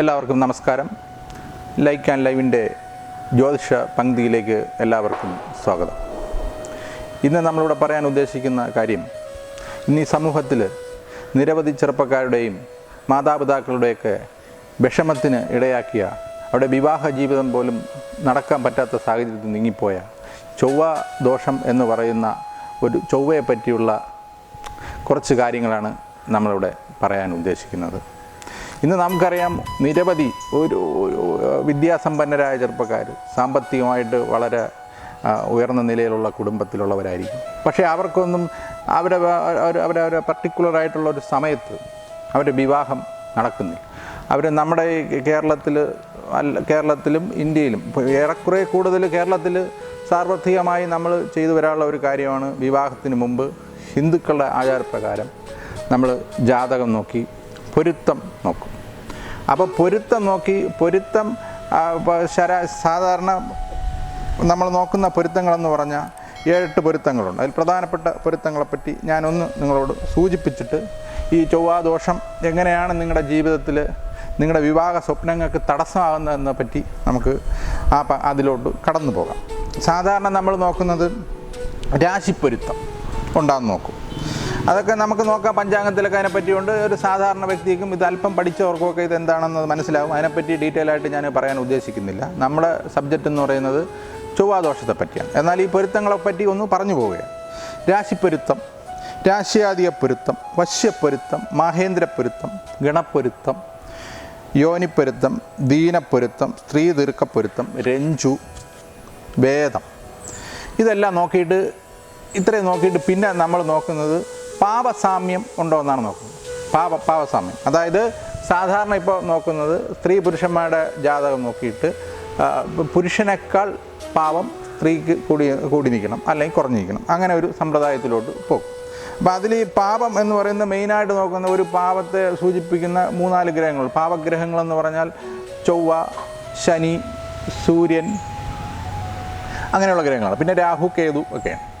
എല്ലാവർക്കും നമസ്കാരം. Like and ലൈവിന്റെ ജ്യോതിഷ പങ്ക്തിയിലേക്ക് എല്ലാവർക്കും സ്വാഗതം. ഇന്ന് നമ്മളിവിടെ പറയാൻ ഉദ്ദേശിക്കുന്ന കാര്യം ഇന്ന് ഈ സമൂഹത്തിൽ നിരവധി ചെറുപ്പക്കാരുടെയും മാതാപിതാക്കളുടെയൊക്കെ വിഷമത്തിന് ഇടയാക്കിയ അവിടെ വിവാഹ ജീവിതം പോലും നടക്കാൻ പറ്റാത്ത സാഹചര്യത്തിൽ നീങ്ങിപ്പോയ ചൊവ്വ ദോഷം എന്ന് പറയുന്ന ഒരു ചൊവ്വയെ പറ്റിയുള്ള കുറച്ച് കാര്യങ്ങളാണ് നമ്മളിവിടെ പറയാൻ ഉദ്ദേശിക്കുന്നത്. ഇന്ന് നമുക്കറിയാം നിരവധി ഒരു വിദ്യാസമ്പന്നരായ ചെറുപ്പക്കാർ സാമ്പത്തികമായിട്ട് വളരെ ഉയർന്ന നിലയിലുള്ള കുടുംബത്തിലുള്ളവരായിരിക്കും. പക്ഷേ അവർക്കൊന്നും അവരെ അവരവരെ പർട്ടിക്കുലറായിട്ടുള്ള ഒരു സമയത്ത് അവരുടെ വിവാഹം നടക്കുന്നില്ല. അവർ നമ്മുടെ കേരളത്തിൽ കേരളത്തിലും ഇന്ത്യയിലും ഏറെക്കുറെ കൂടുതൽ കേരളത്തിൽ സാർവത്രികമായി നമ്മൾ ചെയ്തു വരാനുള്ള ഒരു കാര്യമാണ് വിവാഹത്തിന് മുമ്പ് ഹിന്ദുക്കളുടെ ആചാരപ്രകാരം നമ്മൾ ജാതകം നോക്കി പൊരുത്തം നോക്കും. അപ്പോൾ പൊരുത്തം നോക്കി പൊരുത്തം ശരാ സാധാരണ നമ്മൾ നോക്കുന്ന പൊരുത്തങ്ങളെന്ന് പറഞ്ഞാൽ ഏഴെട്ട് പൊരുത്തങ്ങളുണ്ട്. അതിൽ പ്രധാനപ്പെട്ട പൊരുത്തങ്ങളെപ്പറ്റി ഞാനൊന്ന് നിങ്ങളോട് സൂചിപ്പിച്ചിട്ട് ഈ ചൊവ്വാദോഷം എങ്ങനെയാണ് നിങ്ങളുടെ ജീവിതത്തിൽ നിങ്ങളുടെ വിവാഹ സ്വപ്നങ്ങൾക്ക് തടസ്സമാകുന്നതെന്നെ പറ്റി നമുക്ക് ആ അതിലോട്ട് കടന്നു പോകാം. സാധാരണ നമ്മൾ നോക്കുന്നത് രാശിപ്പൊരുത്തം ഉണ്ടാകുന്ന നോക്കും. അതൊക്കെ നമുക്ക് നോക്കാം. പഞ്ചാംഗത്തിലൊക്കെ അതിനെപ്പറ്റിയുണ്ട് ഒരു സാധാരണ വ്യക്തിക്കും ഇത് അല്പം പഠിച്ചവർക്കൊക്കെ ഇത് എന്താണെന്ന് മനസ്സിലാവും. അതിനെപ്പറ്റി ഡീറ്റെയിൽ ആയിട്ട് ഞാൻ പറയാൻ ഉദ്ദേശിക്കുന്നില്ല. നമ്മുടെ സബ്ജക്റ്റ് എന്ന് പറയുന്നത് ചൊവ്വാദോഷത്തെ പറ്റിയാണ്. എന്നാൽ ഈ പൊരുത്തങ്ങളെ പറ്റി ഒന്ന് പറഞ്ഞു പോവുകയാണ്. രാശിപ്പൊരുത്തം രാശ്യാദിയ പൊരുത്തം വശ്യപ്പൊരുത്തം മഹേന്ദ്രപ്പൊരുത്തം ഗണപ്പൊരുത്തം യോനിപ്പൊരുത്തം ദീനപ്പൊരുത്തം സ്ത്രീ ദീർഘപ്പൊരുത്തം രഞ്ജു വേദം ഇതെല്ലാം നോക്കിയിട്ട് ഇത്രയും നോക്കിയിട്ട് പിന്നെ നമ്മൾ നോക്കുന്നത് പാപസാമ്യം ഉണ്ടോ എന്നാണ് നോക്കുന്നത്. പാപ പാപസാമ്യം. അതായത് സാധാരണ ഇപ്പോൾ നോക്കുന്നത് സ്ത്രീ പുരുഷന്മാരുടെ ജാതകം നോക്കിയിട്ട് പുരുഷനേക്കാൾ പാപം സ്ത്രീക്ക് കൂടി കൂടി നിൽക്കണം അല്ലെങ്കിൽ കുറഞ്ഞു നിൽക്കണം അങ്ങനെ ഒരു സമ്പ്രദായത്തിലോട്ട് പോകും. അപ്പോൾ അതിൽ ഈ പാപം എന്ന് പറയുന്ന മെയിനായിട്ട് നോക്കുന്ന ഒരു പാപത്തെ സൂചിപ്പിക്കുന്ന മൂന്നാൽ ഗ്രഹങ്ങൾ. പാപഗ്രഹങ്ങളെന്ന് പറഞ്ഞാൽ ചൊവ്വ ശനി സൂര്യൻ അങ്ങനെയുള്ള ഗ്രഹങ്ങളാണ്. പിന്നെ രാഹു കേതു ഒക്കെയാണ്.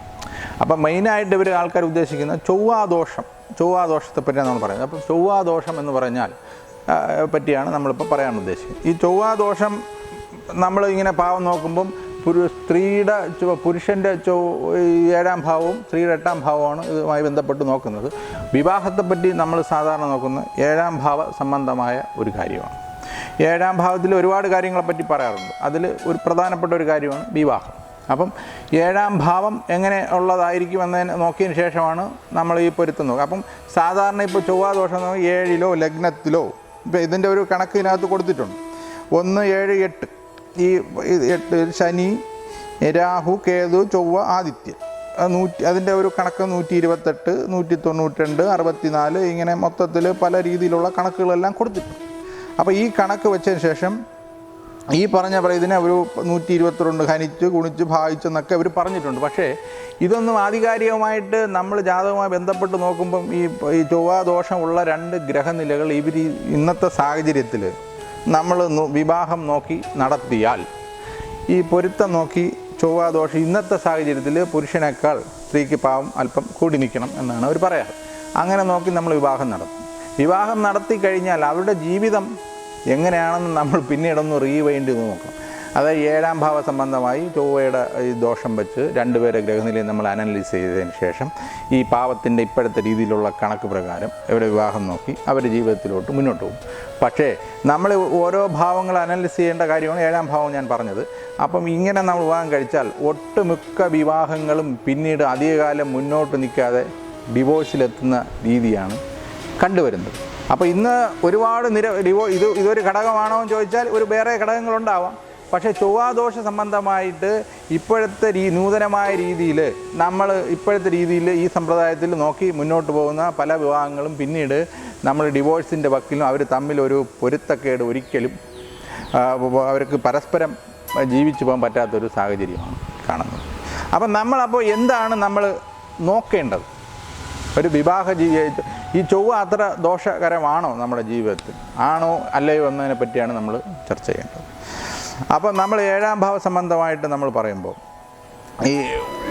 അപ്പം മെയിനായിട്ട് ഇവർ ആൾക്കാർ ഉദ്ദേശിക്കുന്ന ചൊവ്വാദോഷം ചൊവ്വാദോഷത്തെ പറ്റിയാണ് നമ്മൾ പറയുന്നത്. അപ്പം ചൊവ്വാദോഷം എന്ന് പറഞ്ഞാൽ പറ്റിയാണ് നമ്മളിപ്പോൾ പറയാൻ ഉദ്ദേശിക്കുന്നത്. ഈ ചൊവ്വാദോഷം നമ്മൾ ഇങ്ങനെ പാവം നോക്കുമ്പം പുരു സ്ത്രീയുടെ പുരുഷന്റെ ചൊവ് ഏഴാം ഭാവവും സ്ത്രീയുടെ എട്ടാം ഭാവമാണ് ഇതുമായി ബന്ധപ്പെട്ട് നോക്കുന്നത്. വിവാഹത്തെപ്പറ്റി നമ്മൾ സാധാരണ നോക്കുന്ന ഏഴാം ഭാവ സംബന്ധമായ ഒരു കാര്യമാണ്. ഏഴാം ഭാവത്തിൽ ഒരുപാട് കാര്യങ്ങളെപ്പറ്റി പറയാറുണ്ട്. അതിൽ ഒരു പ്രധാനപ്പെട്ട ഒരു കാര്യമാണ് വിവാഹം. അപ്പം ഏഴാം ഭാവം എങ്ങനെ ഉള്ളതായിരിക്കും എന്നതിന് നോക്കിയതിന് ശേഷമാണ് നമ്മൾ ഈ പൊരുത്തം നോക്കുക. അപ്പം സാധാരണ ഇപ്പോൾ ചൊവ്വാദോഷം ഏഴിലോ ലഗ്നത്തിലോ ഇപ്പോൾ ഇതിന്റെ ഒരു കണക്ക് ഇതിനകത്ത് കൊടുത്തിട്ടുണ്ട്. ഒന്ന് ഏഴ് എട്ട്. ഈ എട്ട് ശനി രാഹു കേതു ചൊവ്വ ആദിത്യ. നൂറ്റി അതിന്റെ ഒരു കണക്ക് നൂറ്റി ഇരുപത്തെട്ട് നൂറ്റി തൊണ്ണൂറ്റിരണ്ട് അറുപത്തിനാല് ഇങ്ങനെ മൊത്തത്തിൽ പല രീതിയിലുള്ള കണക്കുകളെല്ലാം കൊടുത്തിട്ടുണ്ട്. അപ്പോൾ ഈ കണക്ക് വെച്ചതിന് ശേഷം ഈ പറഞ്ഞ പറ ഇതിനെ ഒരു നൂറ്റി ഇരുപത്തിരണ്ട് ഹനിച്ച് ഗുണിച്ച് ഭാഗിച്ചെന്നൊക്കെ അവർ പറഞ്ഞിട്ടുണ്ട്. പക്ഷേ ഇതൊന്നും ആധികാരികമായിട്ട് നമ്മൾ ജാതകവുമായി ബന്ധപ്പെട്ട് നോക്കുമ്പം ഈ ഈ ചൊവ്വാദോഷമുള്ള രണ്ട് ഗ്രഹനിലകൾ ഇവർ ഇന്നത്തെ സാഹചര്യത്തിൽ നമ്മൾ വിവാഹം നോക്കി നടത്തിയാൽ ഈ പൊരുത്തം നോക്കി ചൊവ്വാദോഷം ഇന്നത്തെ സാഹചര്യത്തിൽ പുരുഷനേക്കാൾ സ്ത്രീക്ക് പാവം അല്പം കൂടി നിൽക്കണം എന്നാണ് അവർ പറയാറ്. അങ്ങനെ നോക്കി നമ്മൾ വിവാഹം നടത്തും. വിവാഹം നടത്തി കഴിഞ്ഞാൽ അവരുടെ ജീവിതം എങ്ങനെയാണെന്ന് നമ്മൾ പിന്നീടൊന്ന് റീവൈൻഡ് ചെയ്ത് നോക്കണം. അതായത് ഏഴാം ഭാവ സംബന്ധമായി ചൊവ്വയുടെ ഈ ദോഷം വെച്ച് രണ്ടുപേരെ ഗ്രഹനിലയിൽ നമ്മൾ അനലൈസ് ചെയ്തതിന് ശേഷം ഈ പാവത്തിന്റെ ഇപ്പോഴത്തെ രീതിയിലുള്ള കണക്ക് പ്രകാരം ഇവരുടെ വിവാഹം നോക്കി അവർ ജീവിതത്തിലോട്ട് മുന്നോട്ട് പോകും. പക്ഷേ നമ്മൾ ഓരോ ഭാവങ്ങൾ അനലൈസ് ചെയ്യേണ്ട കാര്യമാണ് ഏഴാം ഭാവം ഞാൻ പറഞ്ഞത്. അപ്പം ഇങ്ങനെ നമ്മൾ വിവാഹം കഴിച്ചാൽ ഒട്ടുമിക്ക വിവാഹങ്ങളും പിന്നീട് അധികകാലം മുന്നോട്ട് നിൽക്കാതെ ഡിവോഴ്സിലെത്തുന്ന രീതിയാണ് കണ്ടുവരുന്നത്. അപ്പോൾ ഇന്ന് ഒരുപാട് നിര ഡിവോ ഇത് ഇതൊരു ഘടകമാണോ എന്ന് ചോദിച്ചാൽ ഒരു വേറെ ഘടകങ്ങളുണ്ടാവാം. പക്ഷേ ചൊവ്വാദോഷ സംബന്ധമായിട്ട് ഇപ്പോഴത്തെ രീ നൂതനമായ രീതിയിൽ നമ്മൾ ഇപ്പോഴത്തെ രീതിയിൽ ഈ സമ്പ്രദായത്തിൽ നോക്കി മുന്നോട്ട് പോകുന്ന പല വിവാഹങ്ങളും പിന്നീട് നമ്മൾ ഡിവോഴ്സിന്റെ വക്കിലും അവർ തമ്മിലൊരു പൊരുത്തക്കേട് ഒരിക്കലും അവർക്ക് പരസ്പരം ജീവിച്ചു പോകാൻ പറ്റാത്തൊരു സാഹചര്യമാണ് കാണുന്നത്. അപ്പം നമ്മളപ്പോൾ എന്താണ് നമ്മൾ നോക്കേണ്ടത്? ഒരു വിവാഹ ജീവി ഈ ചൊവ്വ അത്ര ദോഷകരമാണോ നമ്മുടെ ജീവിതത്തിൽ? ആണോ അല്ലയോ എന്നതിനെ പറ്റിയാണ് നമ്മൾ ചർച്ച ചെയ്യേണ്ടത്. അപ്പം നമ്മൾ ഏഴാം ഭാവ സംബന്ധമായിട്ട് നമ്മൾ പറയുമ്പോൾ ഈ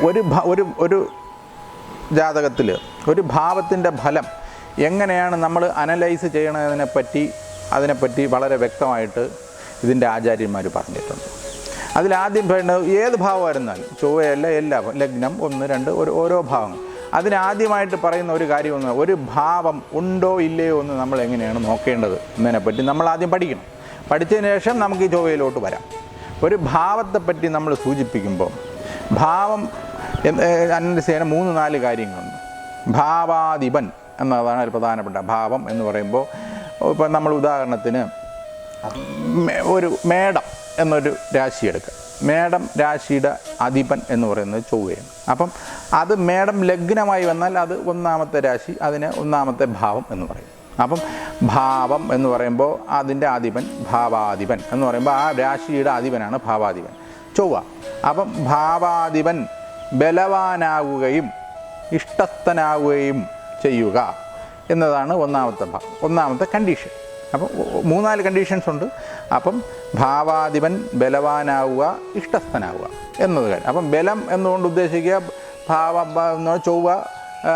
ഒരു ഒരു ഒരു ജാതകത്തിൽ ഒരു ഭാവത്തിന്റെ ഫലം എങ്ങനെയാണ് നമ്മൾ അനലൈസ് ചെയ്യണതിനെ പറ്റി അതിനെപ്പറ്റി വളരെ വ്യക്തമായിട്ട് ഇതിന്റെ ആചാര്യന്മാർ പറഞ്ഞിട്ടുണ്ട്. അതിലാദ്യം പറയുന്നത് ഏത് ഭാവമായിരുന്നാലും ചൊവ്വയല്ല എല്ലാ ലഗ്നം ഒന്ന് രണ്ട് ഒരു ഓരോ ഭാവങ്ങൾ. അതിനാദ്യമായിട്ട് പറയുന്ന ഒരു കാര്യമെന്ന് ഒരു ഭാവം ഉണ്ടോ ഇല്ലയോ എന്ന് നമ്മൾ എങ്ങനെയാണ് നോക്കേണ്ടത് എന്നതിനെപ്പറ്റി നമ്മൾ ആദ്യം പഠിക്കണം. പഠിച്ചതിന് ശേഷം നമുക്ക് ഈ ചൊവ്വയിലോട്ട് വരാം. ഒരു ഭാവത്തെപ്പറ്റി നമ്മൾ സൂചിപ്പിക്കുമ്പോൾ ഭാവം ചെയ്യാൻ മൂന്ന് നാല് കാര്യങ്ങളുണ്ട്. ഭാവാധിപൻ എന്നതാണ് ഒരു പ്രധാനപ്പെട്ട ഭാവം എന്ന് പറയുമ്പോൾ ഇപ്പം നമ്മൾ ഉദാഹരണത്തിന് ഒരു മേടം എന്നൊരു രാശി എടുക്കുക. മേടം രാശിയുടെ അധിപൻ എന്ന് പറയുന്നത് ചൊവ്വയാണ്. അപ്പം അത് മേടം ലഗ്നമായി വന്നാൽ അത് ഒന്നാമത്തെ രാശി അതിന് ഒന്നാമത്തെ ഭാവം എന്ന് പറയും. അപ്പം ഭാവം എന്ന് പറയുമ്പോൾ അതിന്റെ അധിപൻ ഭാവാധിപൻ എന്ന് പറയുമ്പോൾ ആ രാശിയുടെ അധിപനാണ് ഭാവാധിപൻ. ചൊവ്വ. അപ്പം ഭാവാധിപൻ ബലവാനാകുകയും ഇഷ്ടസ്ഥനാകുകയും ചെയ്യുക എന്നതാണ് ഒന്നാമത്തെ ഭാവം ഒന്നാമത്തെ കണ്ടീഷൻ അപ്പം മൂന്നാൽ കണ്ടീഷൻസ് ഉണ്ട്. അപ്പം ഭാവാധിപൻ ബലവാനാവുക ഇഷ്ടസ്ഥനാവുക എന്നത് കാര്യം. അപ്പം ബലം എന്നുകൊണ്ട് ഉദ്ദേശിക്കുക ഭാവ എന്ന് ചൊവ്വ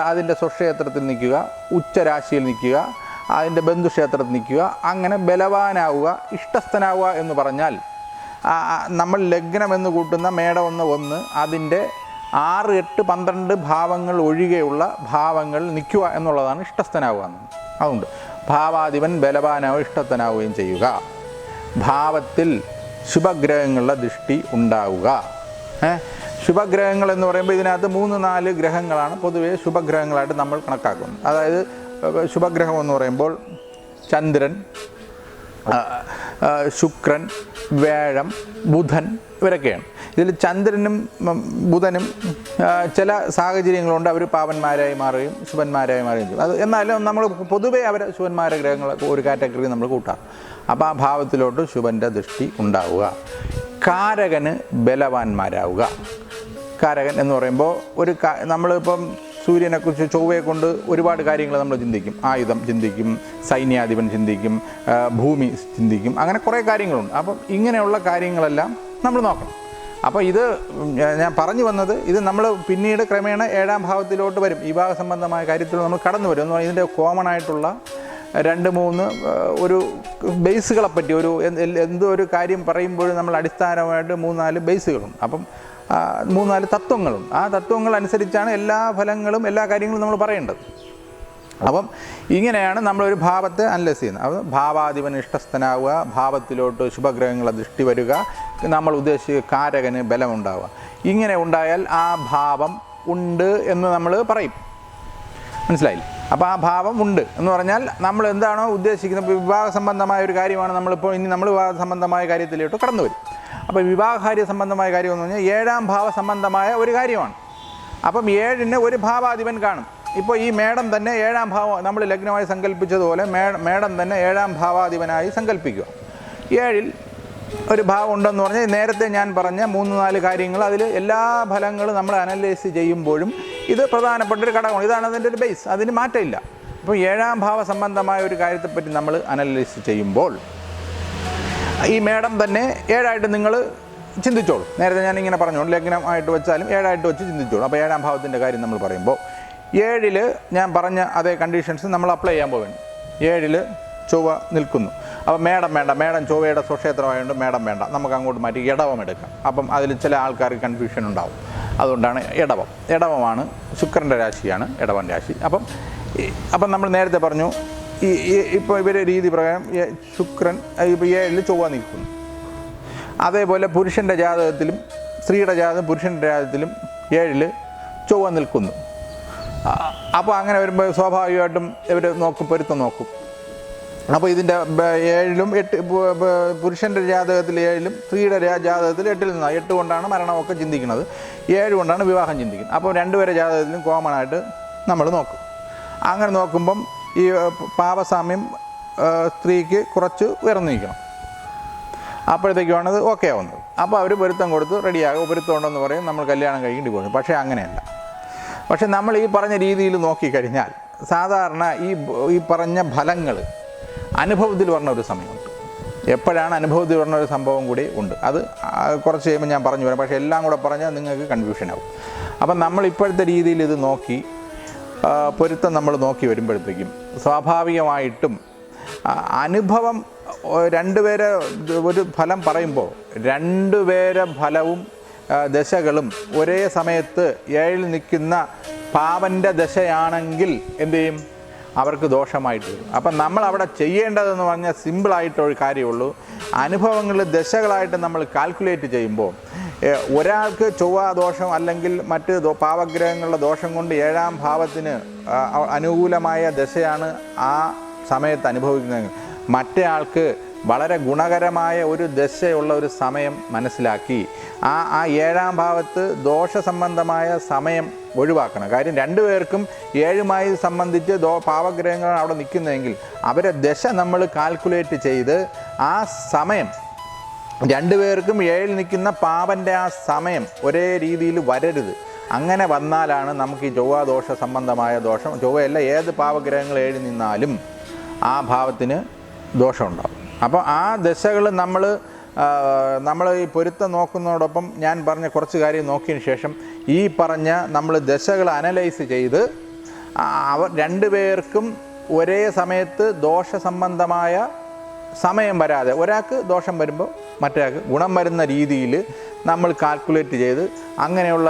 അതിന്റെ സ്വക്ഷേത്രത്തിൽ നിൽക്കുക ഉച്ചരാശിയിൽ നിൽക്കുക അതിന്റെ ബന്ധുക്ഷേത്രത്തിൽ നിൽക്കുക അങ്ങനെ ബലവാനാവുക ഇഷ്ടസ്ഥനാവുക എന്ന് പറഞ്ഞാൽ നമ്മൾ ലഗ്നം എന്ന് കൂട്ടുന്ന മേടം ഒന്ന് ഒന്ന് അതിന്റെ ആറ് എട്ട് പന്ത്രണ്ട് ഭാവങ്ങൾ ഒഴികെയുള്ള ഭാവങ്ങൾ നിൽക്കുക എന്നുള്ളതാണ് ഇഷ്ടസ്ഥനാവുക എന്നത് അതുകൊണ്ട് ഭാവാധിപൻ ബലവാനാവുക ഇഷ്ടത്തനാവുകയും ചെയ്യുക. ഭാവത്തിൽ ശുഭഗ്രഹങ്ങളുടെ ദൃഷ്ടി ഉണ്ടാവുക? ശുഭഗ്രഹങ്ങൾ എന്ന് പറയുമ്പോൾ ഇതിനകത്ത് മൂന്ന് നാല് ഗ്രഹങ്ങളാണ് പൊതുവേ ശുഭഗ്രഹങ്ങളായിട്ട് നമ്മൾ കണക്കാക്കുന്നത്. അതായത് ശുഭഗ്രഹം എന്ന് പറയുമ്പോൾ ചന്ദ്രൻ ശുക്രൻ വ്യാഴം ബുധൻ ഇവരൊക്കെയാണ്. ഇതിൽ ചന്ദ്രനും ബുധനും ചില സാഹചര്യങ്ങളുണ്ട്. അവർ പാവന്മാരായി മാറുകയും ശുഭന്മാരായി മാറുകയും ചെയ്യും. അത് എന്നാലും നമ്മൾ പൊതുവേ അവരെ ശുഭന്മാരെ ഗ്രഹങ്ങൾ ഒരു കാറ്റഗറി നമ്മൾ കൂട്ടാം. അപ്പോൾ ആ ഭാവത്തിലോട്ട് ശുഭന്റെ ദൃഷ്ടി ഉണ്ടാവുക. കാരകന് ബലവാന്മാരാവുക. കാരകൻ എന്ന് പറയുമ്പോൾ ഒരു നമ്മളിപ്പം സൂര്യനെക്കുറിച്ച് ചൊവ്വയെ കൊണ്ട് ഒരുപാട് കാര്യങ്ങൾ നമ്മൾ ചിന്തിക്കും. ആയുധം ചിന്തിക്കും സൈന്യാധിപൻ ചിന്തിക്കും ഭൂമി ചിന്തിക്കും അങ്ങനെ കുറേ കാര്യങ്ങളുണ്ട്. അപ്പം ഇങ്ങനെയുള്ള കാര്യങ്ങളെല്ലാം നമ്മൾ നോക്കണം. അപ്പോൾ ഇത് ഞാൻ- പറഞ്ഞു വന്നത് ഇത് നമ്മൾ പിന്നീട് ക്രമേണ ഏഴാം ഭാവത്തിലോട്ട് വരും. ഈ വിവാഹ സംബന്ധമായ കാര്യത്തിൽ നമ്മൾ കടന്നു വരും. എന്ന് പറഞ്ഞാൽ ഇതിന്റെ കോമൺ ആയിട്ടുള്ള രണ്ട് മൂന്ന് ഒരു ബേസുകളെ പറ്റി ഒരു എന്തോ ഒരു കാര്യം പറയുമ്പോഴും നമ്മൾ അടിസ്ഥാനമായിട്ട് മൂന്നാൽ ബേസുകളുണ്ട് അപ്പം മൂന്നാൽ തത്വങ്ങളും. ആ തത്വങ്ങൾ അനുസരിച്ചാണ് എല്ലാ ഫലങ്ങളും എല്ലാ കാര്യങ്ങളും നമ്മൾ പറയേണ്ടത്. അപ്പം ഇങ്ങനെയാണ് നമ്മളൊരു ഭാവത്തെ അനലൈസ് ചെയ്യുന്നത്. അപ്പം ഭാവാധിപൻ ഇഷ്ടസ്ഥനാവുക ഭാവത്തിലോട്ട് ശുഭഗ്രഹങ്ങളെ ദൃഷ്ടി വരിക നമ്മൾ ഉദ്ദേശിച്ച കാരകന് ബലമുണ്ടാവുക. ഇങ്ങനെ ഉണ്ടായാൽ ആ ഭാവം ഉണ്ട് എന്ന് നമ്മൾ പറയും. മനസ്സിലായില്ലേ? അപ്പോൾ ആ ഭാവം ഉണ്ട് എന്ന് പറഞ്ഞാൽ നമ്മൾ എന്താണോ ഉദ്ദേശിക്കുന്നത് വിവാഹ സംബന്ധമായ ഒരു കാര്യമാണ് നമ്മളിപ്പോൾ ഇനി നമ്മൾ വിവാഹ സംബന്ധമായ കാര്യത്തിലോട്ട് കടന്നു വരും. അപ്പോൾ വിവാഹകാര്യ സംബന്ധമായ കാര്യം എന്ന് പറഞ്ഞാൽ ഏഴാം ഭാവ സംബന്ധമായ ഒരു കാര്യമാണ്. അപ്പം ഏഴിന് ഒരു ഭാവാധിപൻ കാണും. ഇപ്പോൾ ഈ മേഡം തന്നെ ഏഴാം ഭാവം നമ്മൾ ലഗ്നമായി സങ്കല്പിച്ചതുപോലെ മേഡം തന്നെ ഏഴാം ഭാവാധിപനായി സങ്കല്പിക്കുക. ഏഴിൽ ഒരു ഭാവം ഉണ്ടെന്ന് പറഞ്ഞാൽ നേരത്തെ ഞാൻ പറഞ്ഞ മൂന്ന് നാല് കാര്യങ്ങൾ അതിൽ എല്ലാ ഫലങ്ങളും നമ്മൾ അനലൈസ് ചെയ്യുമ്പോഴും ഇത് പ്രധാനപ്പെട്ട ഒരു ഘടകമാണ്. ഇതാണ് അതിന്റെ ഒരു ബേസ് അതിന് മാറ്റമില്ല. അപ്പോൾ ഏഴാം ഭാവ സംബന്ധമായ ഒരു കാര്യത്തെപ്പറ്റി നമ്മൾ അനലൈസ് ചെയ്യുമ്പോൾ ഈ മേഡം തന്നെ ഏഴായിട്ട് നിങ്ങൾ ചിന്തിച്ചോളൂ. നേരത്തെ ഞാൻ ഇങ്ങനെ പറഞ്ഞു ലഗ്നമായിട്ട് വെച്ചാലും ഏഴായിട്ട് വെച്ച് ചിന്തിച്ചോളൂ. അപ്പോൾ ഏഴാം ഭാവത്തിന്റെ കാര്യം നമ്മൾ പറയുമ്പോൾ ഏഴിൽ ഞാൻ പറഞ്ഞ അതേ കണ്ടീഷൻസ് നമ്മൾ അപ്ലൈ ചെയ്യാൻ പോവുകയാണ്. ഏഴിൽ ചൊവ്വ നിൽക്കുന്നു. അപ്പോൾ മേടം വേണ്ട മേടം ചൊവ്വയുടെ സ്വക്ഷേത്രമായതുകൊണ്ട് മേടം വേണ്ട. നമുക്ക് അങ്ങോട്ട് മാറ്റി ഇടവം എടുക്കാം. അപ്പം അതിൽ ചില ആൾക്കാർക്ക് കൺഫ്യൂഷൻ ഉണ്ടാവും. അതുകൊണ്ടാണ് ഇടവം. ഇടവമാണ് ശുക്രന്റെ രാശിയാണ് ഇടവൻ രാശി. അപ്പം അപ്പം നമ്മൾ നേരത്തെ പറഞ്ഞു ഈ- ഇപ്പോൾ ഇവരെ രീതി പ്രകാരം ശുക്രൻ ഇപ്പോൾ ഏഴിൽ ചൊവ്വ നിൽക്കുന്നു. അതേപോലെ പുരുഷന്റെ ജാതകത്തിലും സ്ത്രീയുടെ ജാതകം പുരുഷന്റെ ജാതകത്തിലും ഏഴിൽ ചൊവ്വ നിൽക്കുന്നു. അപ്പോൾ അങ്ങനെ വരുമ്പോൾ സ്വാഭാവികമായിട്ടും ഇവർ നോക്കും പൊരുത്തം നോക്കും. അപ്പോൾ ഇതിന്റെ ഏഴിലും എട്ട് പുരുഷന്റെ ജാതകത്തിൽ ഏഴിലും സ്ത്രീയുടെ ജാതകത്തിൽ എട്ടിൽ നിന്നാണ്. എട്ട് കൊണ്ടാണ് മരണമൊക്കെ ചിന്തിക്കുന്നത്. ഏഴ് കൊണ്ടാണ് വിവാഹം ചിന്തിക്കുന്നത്. അപ്പോൾ രണ്ടുപേരെ ജാതകത്തിലും കോമൺ ആയിട്ട് നമ്മൾ നോക്കും. അങ്ങനെ നോക്കുമ്പം ഈ പാപസാമ്യം സ്ത്രീക്ക് കുറച്ച് ഉയർന്നു നിൽക്കണം. അപ്പോഴത്തേക്കുമാണ് അത് ഓക്കെ ആവുന്നത്. അപ്പോൾ അവർ പൊരുത്തം കൊടുത്ത് റെഡിയാകും പൊരുത്തം ഉണ്ടെന്ന് പറയും. നമ്മൾ കല്യാണം കഴിക്കേണ്ടി പോകും പക്ഷേ അങ്ങനെയല്ല. പക്ഷേ നമ്മൾ ഈ പറഞ്ഞ രീതിയിൽ നോക്കിക്കഴിഞ്ഞാൽ സാധാരണ ഈ ഈ പറഞ്ഞ ഫലങ്ങൾ അനുഭവത്തിൽ പറഞ്ഞ ഒരു സമയമുണ്ട്. എപ്പോഴാണ് അനുഭവത്തിൽ പറഞ്ഞ ഒരു സംഭവം കൂടി ഉണ്ട്. അത് കുറച്ച് കഴിയുമ്പോൾ ഞാൻ പറഞ്ഞു വരാം. പക്ഷേ എല്ലാം കൂടെ പറഞ്ഞാൽ നിങ്ങൾക്ക് കൺഫ്യൂഷൻ ആവും. അപ്പം നമ്മൾ ഇപ്പോഴത്തെ രീതിയിൽ ഇത് നോക്കി പൊരുത്തം നമ്മൾ നോക്കി വരുമ്പോഴത്തേക്കും സ്വാഭാവികമായിട്ടും അനുഭവം രണ്ടു രണ്ടുപേരെ ഒരു ഫലം പറയുമ്പോൾ രണ്ടുപേരെ ഫലവും ദശകളും ഒരേ സമയത്ത് ഏഴിൽ നിൽക്കുന്ന പാവന്റെ ദശയാണെങ്കിൽ എന്തു ചെയ്യും? അവർക്ക് ദോഷമായിട്ട് വരും. അപ്പം നമ്മൾ അവിടെ ചെയ്യേണ്ടതെന്ന് പറഞ്ഞാൽ സിമ്പിളായിട്ടൊരു കാര്യമുള്ളൂ. അനുഭവങ്ങൾ ദശകളായിട്ട് നമ്മൾ കാൽക്കുലേറ്റ് ചെയ്യുമ്പോൾ ഒരാൾക്ക് ചൊവ്വ ദോഷം അല്ലെങ്കിൽ മറ്റ് പാവഗ്രഹങ്ങളുടെ ദോഷം കൊണ്ട് ഏഴാം ഭാവത്തിന് അനുകൂലമായ ദശയാണ് ആ സമയത്ത് അനുഭവിക്കുന്നത്. മറ്റേ ആൾക്ക് വളരെ ഗുണകരമായ ഒരു ദശയുള്ള ഒരു സമയം മനസ്സിലാക്കി. ആ ആ ഏഴാം ഭാവത്ത് ദോഷ സംബന്ധമായ സമയം ഒഴിവാക്കണം. കാര്യം രണ്ടുപേർക്കും ഏഴുമായി സംബന്ധിച്ച് ദോ പാവഗ്രഹങ്ങളാണ് അവിടെ നിൽക്കുന്നതെങ്കിൽ അവരെ ദശ നമ്മൾ കാൽക്കുലേറ്റ് ചെയ്ത് ആ സമയം രണ്ടുപേർക്കും ഏഴിൽ നിൽക്കുന്ന പാവന്റെ ആ സമയം ഒരേ രീതിയിൽ വരരുത്. അങ്ങനെ വന്നാലാണ് നമുക്ക് ഈ ചൊവ്വ ദോഷ സംബന്ധമായ ദോഷം ചൊവ്വയല്ല ഏത് പാവഗ്രഹങ്ങൾ ഏഴ് നിന്നാലും ആ ഭാവത്തിന് ദോഷമുണ്ടാകും അപ്പോൾ ആ ദശകൾ നമ്മൾ നമ്മൾ ഈ പൊരുത്തം നോക്കുന്നതോടൊപ്പം ഞാൻ പറഞ്ഞ കുറച്ച് കാര്യം നോക്കിയതിന് ശേഷം ഈ പറഞ്ഞ നമ്മൾ ദശകൾ അനലൈസ് ചെയ്ത് അവർ രണ്ടുപേർക്കും ഒരേ സമയത്ത് ദോഷ സംബന്ധമായ സമയം വരാതെ ഒരാൾക്ക് ദോഷം വരുമ്പോൾ മറ്റൊരാൾക്ക് ഗുണം വരുന്ന രീതിയിൽ നമ്മൾ കാൽക്കുലേറ്റ് ചെയ്ത് അങ്ങനെയുള്ള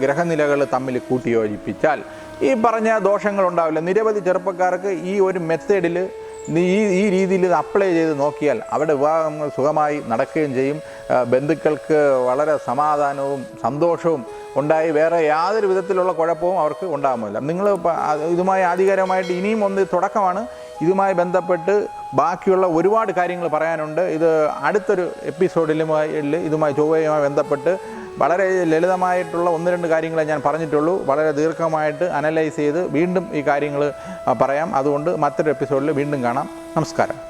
ഗ്രഹനിലകൾ തമ്മിൽ കൂട്ടിയോജിപ്പിച്ചാൽ ഈ പറഞ്ഞ ദോഷങ്ങളുണ്ടാവില്ല നിരവധി ചെറുപ്പക്കാർക്ക് ഈ ഒരു മെത്തേഡിൽ ഈ ഈ രീതിയിൽ ഇത് അപ്ലൈ ചെയ്ത് നോക്കിയാൽ അവരുടെ വിവാഹങ്ങൾ സുഖമായി നടക്കുകയും ചെയ്യും. ബന്ധുക്കൾക്ക് വളരെ സമാധാനവും സന്തോഷവും ഉണ്ടായി. വേറെ യാതൊരു വിധത്തിലുള്ള കുഴപ്പവും അവർക്ക് ഉണ്ടാകുന്നില്ല. നിങ്ങൾ ഇതുമായി ആധികാരികമായിട്ട് ഇനിയും ഒന്ന് തുടക്കമാണ്. ഇതുമായി ബന്ധപ്പെട്ട് ബാക്കിയുള്ള ഒരുപാട് കാര്യങ്ങൾ പറയാനുണ്ട്. ഇത് അടുത്തൊരു എപ്പിസോഡിലുമായി ഇതുമായി ചൊവ്വയുമായി ബന്ധപ്പെട്ട് വളരെ ലളിതമായിട്ടുള്ള ഒന്ന് രണ്ട് കാര്യങ്ങളെ ഞാൻ പറഞ്ഞിട്ടുള്ളൂ. വളരെ ദീർഘമായിട്ട് അനലൈസ് ചെയ്ത് വീണ്ടും ഈ കാര്യങ്ങൾ പറയാം. അതുകൊണ്ട് മറ്റൊരു എപ്പിസോഡിൽ വീണ്ടും കാണാം. നമസ്കാരം.